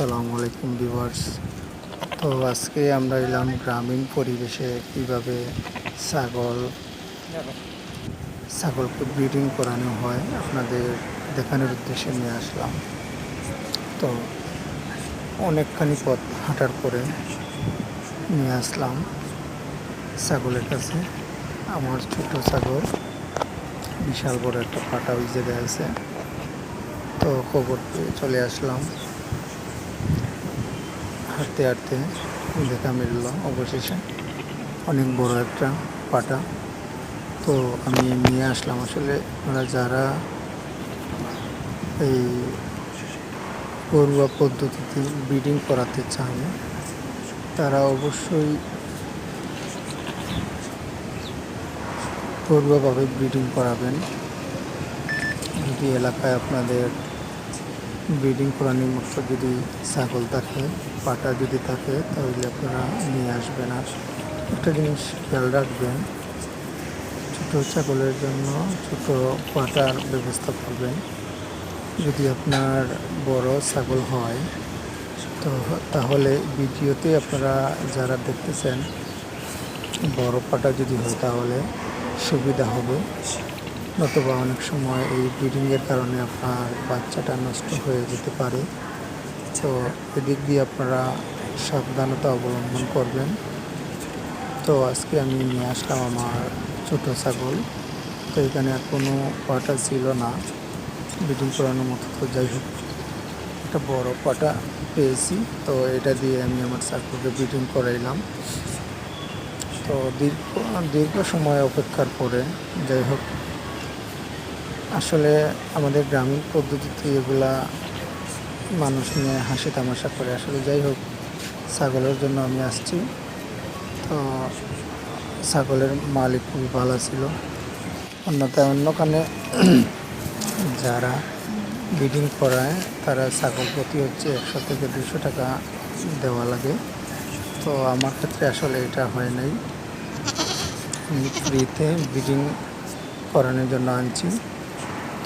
আসসালামু আলাইকুম ভিউয়ার্স। তো আজকে আমরা এলাম গ্রামীণ পরিবেশে কীভাবে ছাগল ছাগলকে ব্রিডিং করানো হয়, আপনাদের দেখানোর উদ্দেশ্যে নিয়ে আসলাম। তো অনেকখানি পথ হাঁটার পরে নিয়ে আসলাম ছাগলের কাছে। আমার ছোট ছাগল, বিশাল বড় একটা পাটা ওই জায়গায় আছে তো খবর পেয়ে চলে আসলাম। হাঁটতে হাঁটতে দেখা মিলল অবশেষে। অনেক বড় একটা পাটা। তো আমি নিয়ে আসলাম আসলে আপনারা যারা এই ঘরোয়া পদ্ধতিতে ব্রিডিং করাতে চান, তারা অবশ্যই ঘরোয়াভাবে ব্রিডিং করাবেন। যদি এলাকায় আপনাদের ব্রিডিং করানোর মতো যদি ছাগল থাকে, পাটা যদি থাকে, তাহলে আপনারা নিয়ে আসবেন। আর একটা জিনিস খেয়াল রাখবেন, ছোটো ছাগলের জন্য ছোট পাটার ব্যবস্থা করবেন। যদি আপনার বড় ছাগল হয়, তো তাহলে ভিডিওতে আপনারা যারা দেখতেছেন, বড় পাটা যদি হয় তাহলে সুবিধা হবে। নতুবা অনেক সময় এই ব্রিডিংয়ের কারণে আপনার বাচ্চাটা নষ্ট হয়ে যেতে পারে। তো এদিক দিয়ে আপনারা সাবধানতা অবলম্বন করবেন। তো আজকে আমি নিয়ে আসলাম আমার ছোটো ছাগল। তো এখানে আর কোনো পাটা ছিল না। ব্রিডিং করানোর মতো তো যাই হোক, একটা বড় পাটা পেয়েছি। তো এটা দিয়ে আমি আমার ছাগলকে ব্রিডিং করাইলাম। তো দীর্ঘ দীর্ঘ সময় অপেক্ষার পরে যাই হোক আসলে আমাদের গ্রামীণ পদ্ধতিতে এগুলা মানুষ নিয়ে হাসি তামাশা করে। আসলে যাই হোক, ছাগলের জন্য আমি আসছি। তো ছাগলের মালিক খুবই ভালো ছিল। অন্যথায় অন্যখানে যারা ব্রিডিং করায়, তারা ছাগল প্রতি হচ্ছে একশো থেকে দুশো টাকা দেওয়া লাগে। তো আমার ক্ষেত্রে আসলে এটা হয় নাই। আমি ফ্রিতে ব্রিডিং করানোর জন্য আনছি।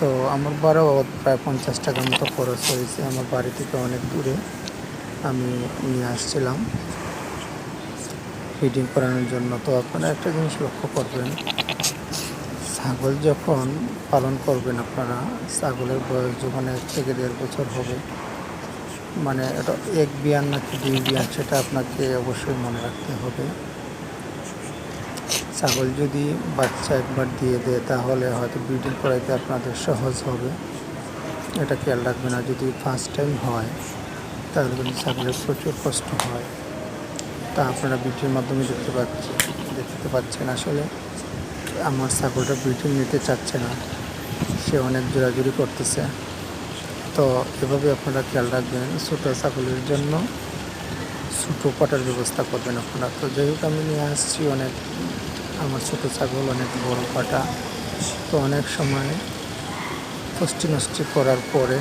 তো আমার বারো প্রায় পঞ্চাশ টাকা মতো খরচ হয়েছে, আমার বাড়ি থেকে অনেক দূরে। আমি নিয়ে আসছিলাম। ফিডিং করানোর জন্য। তো আপনারা একটা জিনিস লক্ষ্য করবেন, ছাগল যখন পালন করবেন আপনারা, ছাগলের বয়স যখন এক থেকে দেড় বছর হবে মানে এটা এক বিয়ান নাকি দুই বিয়ান, সেটা আপনাকে অবশ্যই মনে রাখতে হবে। ছাগল যদি বাচ্চা একবার দিয়ে দেয়, তাহলে হয়তো ব্রিডিং করাইতে আপনাদের সহজ হবে। এটা খেয়াল রাখবেন, আর যদি ফার্স্ট টাইম হয়, তাহলে কিন্তু ছাগলের প্রচুর কষ্ট হয়। তা আপনারা ভিডিওর মাধ্যমে দেখতে পাচ্ছেন দেখতে পাচ্ছেন আসলে আমার ছাগলটা ব্রিডিং নিতে চাচ্ছে না। সে অনেক জোরাজুরি করতেছে। তো এভাবে আপনারা খেয়াল রাখবেন, ছোটো ছাগলের জন্য ছোটো পাটার ব্যবস্থা করবেন আপনারা। তো যাই হোক, আমি নিয়ে আসছি অনেক আমার ছোটো ছাগল অনেক বড় পাটা। তো অনেক সময় পুষ্টি নষ্টি করার পরে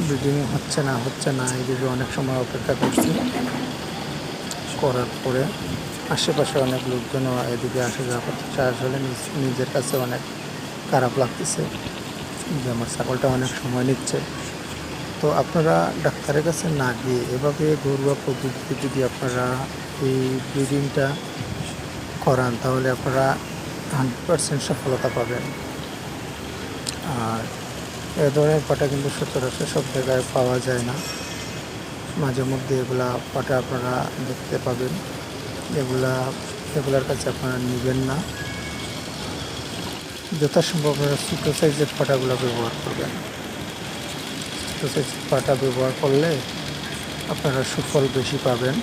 ব্রিডিং হচ্ছে না হচ্ছে না এইভাবে অনেক সময় অপেক্ষা করছি। করার পরে আশেপাশে অনেক লোকজন এদিকে আসা যাওয়া আসলে নিজ- নিজের কাছে অনেক খারাপ লাগতেছে যে আমার ছাগলটা অনেক সময় নিচ্ছে। তো আপনারা ডাক্তারের কাছে না গিয়ে এভাবে ঘরোয়া পদ্ধতিতে যদি আপনারা এই ব্রিডিংটা করান, তাহলে আপনারা হান্ড্রেড পারসেন্ট সফলতা পাবেন। আর এ ধরনের পাটা কিন্তু সচরাচর সব জায়গায় পাওয়া যায় না। মাঝে মধ্যে এগুলা পাটা আপনারা দেখতে পাবেন। এগুলা, এগুলার কাছে আপনারা নেবেন না। যথাসম্ভব আপনারা ছোটো সাইজের পাটাগুলো ব্যবহার করবেন। ছোটো সাইজের পাটা ব্যবহার করলে আপনারা সুফল বেশি পাবেন।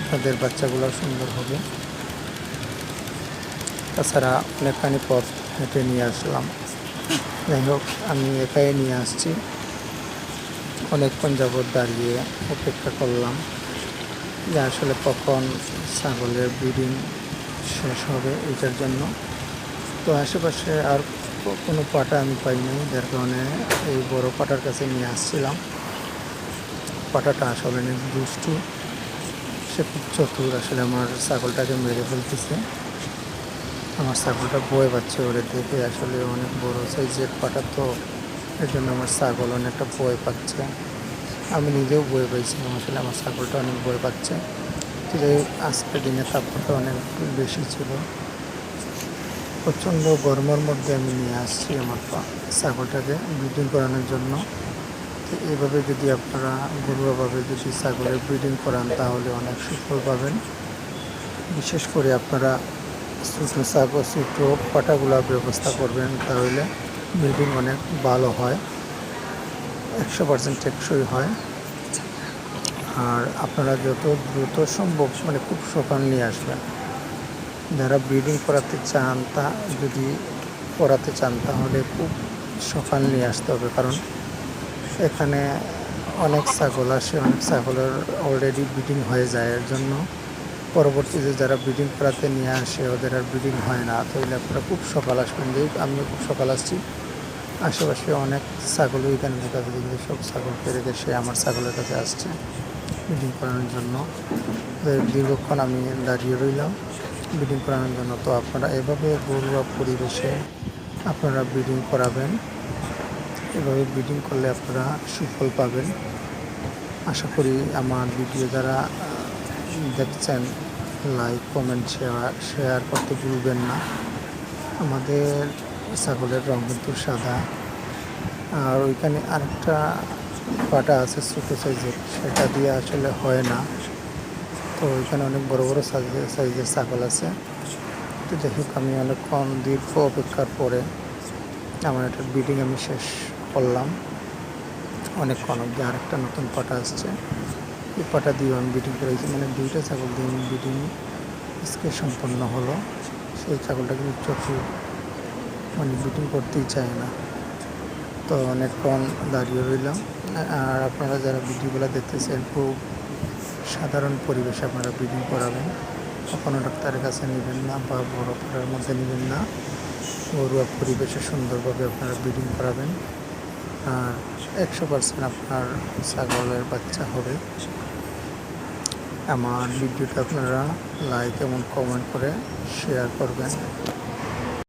আপনাদের বাচ্চাগুলো সুন্দর হবে। তাছাড়া অনেকখানি পথ হেঁটে নিয়ে আসলাম। যাই হোক আমি একাই নিয়ে আসছি। অনেকক্ষণ যাবৎ দাঁড়িয়ে অপেক্ষা করলাম যে আসলে কখন ছাগলের ব্রিডিং শেষ হবে এটার জন্য। তো আশেপাশে আর কোনো পাটা আমি পাইনি যার কারণে এই বড় পাটার কাছে নিয়ে আসছিলাম। পাটাটা আসলে অনেক দুষ্টু, সে খুব চতুর আসলে আমার ছাগলটাকে মেরে ফেলতেছে। আমার ছাগলটা বয়ে পাচ্ছে ওরে দেখে আসলে অনেক বড় সাইজের পাটা তো। এর জন্য আমার ছাগল অনেকটা ভয় পাচ্ছে। আমি নিজেও বয়ে পাইছিলাম আসলে আমার ছাগলটা অনেক বয়ে পাচ্ছে। তো যাই আজকের দিনে তাপমাত্রা অনেক বেশি ছিল। প্রচণ্ড গরমের মধ্যে আমি নিয়ে আসছি আমার ছাগলটাকে ব্রিডিং করানোর জন্য। তো এইভাবে যদি আপনারা ঘরোয়াভাবে যদি ছাগলের ব্রিডিং করান, তাহলে অনেক সুফল পাবেন। বিশেষ করে আপনারা ছোটো পাটাগুলোর ব্যবস্থা করবেন তাহলে ব্রিডিং অনেক ভালো হয়, একশো পার্সেন্ট টেকসই হয়। আর আপনারা যত দ্রুত সম্ভব মানে খুব সকাল নিয়ে আসবেন। যারা ব্রিডিং করাতে চান তা যদি করাতে চান তাহলে খুব সকাল নিয়ে আসতে হবে, কারণ এখানে অনেক ছাগল আসে, অনেক ছাগলের অলরেডি ব্রিডিং হয়ে যায়, এর জন্য পরবর্তীতে যারা ব্রিডিং করাতে নিয়ে আসে ওদের আর ব্রিডিং হয় না। তাহলে আপনারা খুব সকাল আসবেন। যে আমিও খুব সকাল আসছি। আশেপাশে অনেক ছাগলও এখানে দেখা যায় কিন্তু সব ছাগলকে রেখে সে আমার ছাগলের কাছে আসছে ব্রিডিং করানোর জন্য। দীর্ঘক্ষণ আমি দাঁড়িয়ে রইলাম ব্রিডিং করানোর জন্য। তো আপনারা এভাবে ঘরোয়া পরিবেশে আপনারা ব্রিডিং করাবেন। এভাবে ব্রিডিং করলে আপনারা সুফল পাবেন। আশা করি আমার ভিডিও যারা আহ, দেখছেন লাইক কমেন্ট শেয়ার শেয়ার করতে ভুলবেন না। আমাদের ছাগলের রং কিন্তু সাদা। আর ওইখানে আরেকটা পাটা আছে ছোটো সাইজের, সেটা দিয়ে আসলে হয় না। তো ওইখানে অনেক বড় বড় সাইজের সাইজের ছাগল আছে। তো যাই হোক, আমি অনেকক্ষণ দীর্ঘ অপেক্ষার পরে আমার একটা ব্রিডিং আমি শেষ করলাম। অনেকক্ষণ অব্দি আরেকটা নতুন পাটা আসছে। পাটা দিয়েও আমি ব্রিডিং করেছি। মানে দুইটা ছাগল দিয়ে ব্রিডিং আজকে সম্পন্ন হলো। সেই ছাগলটা কিন্তু চোখে মানে ব্রিডিং করতেই চায় না। তো অনেকক্ষণ দাঁড়িয়ে রইলাম। আর আপনারা যারা ভিডিওগুলো দেখতেছেন, খুব সাধারণ পরিবেশে আপনারা ব্রিডিং করাবেন। কোনো ডাক্তারের কাছে নেবেন না বা বড় পাড়ার মধ্যে নেবেন না। ঘরোয়া পরিবেশে সুন্দরভাবে আপনারা ব্রিডিং করাবেন। আর একশো পার্সেন্ট আপনার ছাগলের বাচ্চা হবে। আমার ভিডিওটা আপনারা লাইক এবং কমেন্ট করে শেয়ার করবেন।